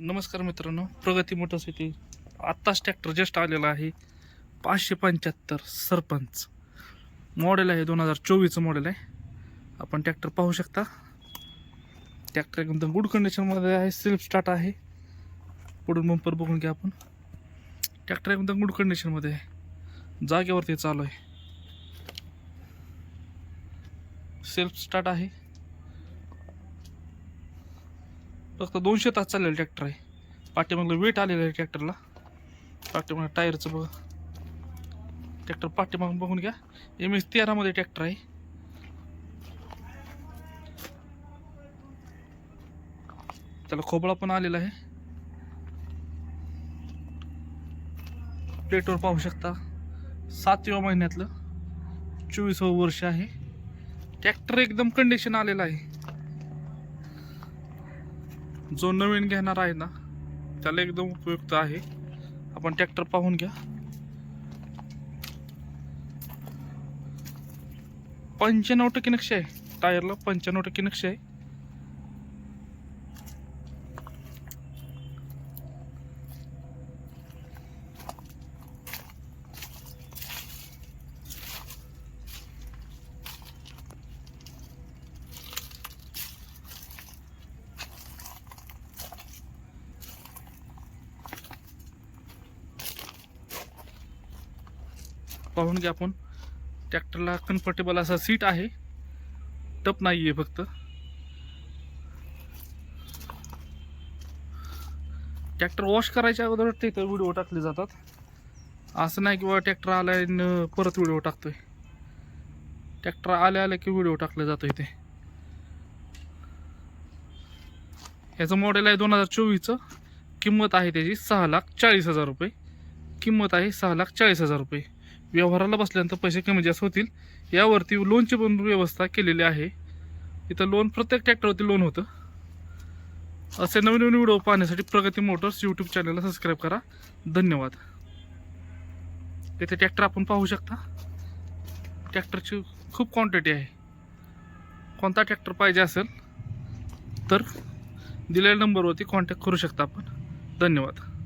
नमस्कार मित्रांनो प्रगती मोटरसायकल आत्ताच ट्रॅक्टर जस्ट आलेला आहे. पाचशे पंच्याहत्तर सरपंच. मॉडेल आहे दोन हजार चोवीसचं मॉडेल आहे. आपण ट्रॅक्टर पाहू शकता. ट्रॅक्टर एकदम गुड कंडिशनमध्ये आहे सेल्फ स्टार्ट आहे. पुढून बंपर बघून घ्या आपण. ट्रॅक्टर एकदम गुड कंडिशनमध्ये आहे. जागेवरती चालू आहे. सेल्फ स्टार्ट आहे. फक्त दोनशे तास चाललेलं ट्रॅक्टर आहे. पाठीमागलं वेट आलेलं आहे ट्रॅक्टरला पाठीमाग टायरचं बघा. ट्रॅक्टर पाठीमागून बघून घ्या. एम एस तेरामध्ये ट्रॅक्टर आहे. त्याला खोबळा पण आलेला आहे. प्लेटवर पाहू शकता सातव्या महिन्यातलं चोवीसावं वर्ष आहे. ट्रॅक्टर एकदम कंडिशन आलेला आहे. जो नवीन घेणार आहे ना त्याला एकदम उपयुक्त आहे. आपण ट्रॅक्टर पाहून घ्या. पंच्याण्णव टक्के नक्षी आहे. टायरला पंच्याण्णव टक्के नक्षी आहे. पाहून घ्या आपण. ट्रॅक्टरला कम्फर्टेबल असा सीट आहे. टप नाही आहे फक्त. ट्रॅक्टर वॉश करायच्या अगोदर ते तर व्हिडिओ टाकले जातात. असं नाही किंवा ट्रॅक्टर आलाय परत व्हिडिओ टाकतोय. ट्रॅक्टर आल्या आल्या की व्हिडिओ टाकला जातोय ते ह्याचं मॉडेल आहे दोन हजार चोवीसचं. किंमत आहे त्याची सहा लाख चाळीस हजार रुपये. किंमत आहे सहा लाख चाळीस हजार रुपये. व्यवहाराला बसल्यानंतर पैसे कमी जास्त होतील. यावरती लोनची पण व्यवस्था केलेली आहे. इथं लोन प्रत्येक ट्रॅक्टरवरती लोन होतं. असे नवीन नवीन व्हिडिओ पाहण्यासाठी प्रगती मोटर्स यूट्यूब चॅनलला सबस्क्राईब करा. धन्यवाद. इथे ट्रॅक्टर आपण पाहू शकता. ट्रॅक्टरची खूप क्वांटिटी आहे. कोणता ट्रॅक्टर पाहिजे असेल तर दिलेल्या नंबरवरती कॉन्टॅक्ट करू शकता आपण. धन्यवाद.